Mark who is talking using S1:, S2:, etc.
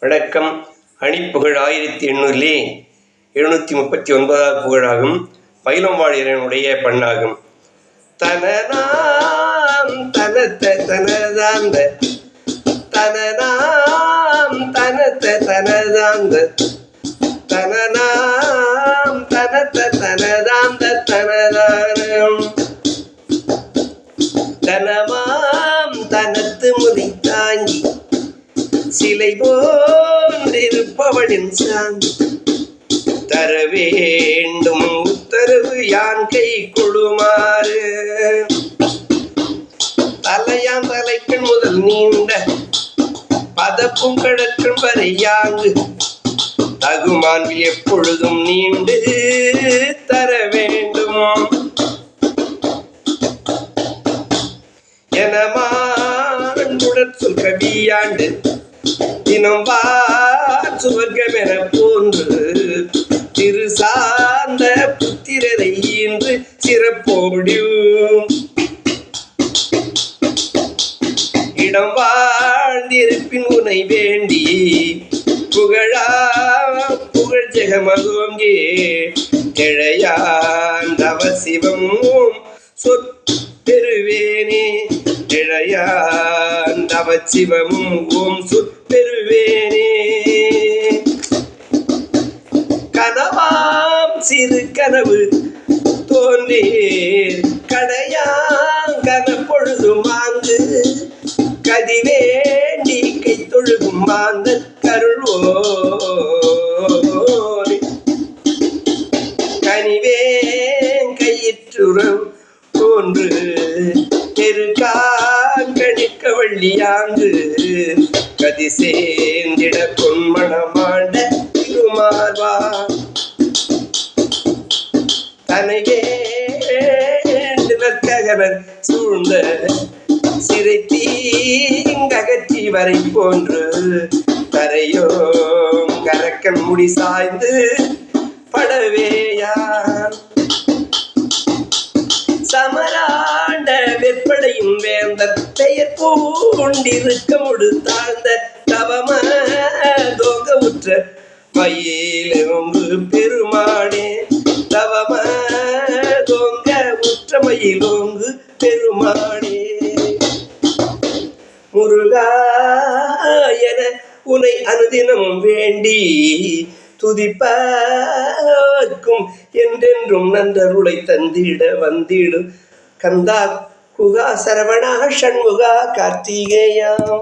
S1: வணக்கம். அணிப்புகழ் ஆயிரத்தி எண்ணூறிலே எழுநூற்றி முப்பத்தி ஒன்பதாவது புகழாகும். பயிலம்பாள் பண்ணாகும். தனதாம் தனத்த தனதாந்த. தனதாம் தனத்த தனதாந்த. தனநாம் தனத்த தனதாந்த தனதானம். தனமாம் தனத்து முதி சிலை போன்றிருப்பவளின் சாந்தி தர வேண்டும் உத்தரவு யான் கை கொள்ளுமாறு தலையாம் தலைக்கண் முதல் நீண்ட பதப்பும் கடற்கும் வரை யாங்கு. தகுமான்பில் எப்பொழுதும் நீண்டு தர வேண்டும். எனமான் உடற்சொல் கவியாண்டு தினம் வார் சுவர்க்கமென போன்று திரு சார்ந்த புத்திரரை இன்று சிறப்போடியும். இடம் வாழ்ந்திருப்பின் உனை வேண்டி புகழா புகழ் ஜெகமகோங்கே கிழையாந்தவ சிவமும் சொற்பெருவேனே கிழையா தவ சிவமும் ஓம் சொற்பெருவேனே கனவாம் சிறு கனவு தோன்றீர். கடையாங் கனப்பொழுதும் மாங்கு கதிவேண்டி கை தொழுகும் மாந்த கருள்வோனே கனிவேன் கையிற்றுறம் தோன்று தெருக்காங்கணிக்க வள்ளியாங்கு கதி சேர்ந்திட பொன்மணமாண்ட திருமார்வா தனையே நற்ககனர் சூழ்ந்த சிறை தீங்ககற்றி வரை போன்று தரையோ கரக்கன் முடி சாய்ந்து படவேயா சமரா வெப்படையும் வேந்தர் பெயர் பூண்டிருக்க முடுத்தாழ்ந்த தவம தோங்க உற்ற மயிலோங்கு பெருமானே. தவம தோங்க உற்ற மயிலோங்கு பெருமானே. முருகா என உனை அனுதினம் வேண்டி துதிப்பார்க்கும் என்றென்றும் நன்றருளை தந்திட வந்திடும் கந்தா குகா சரவணா ஷண்முகா கார்த்திகேயாம்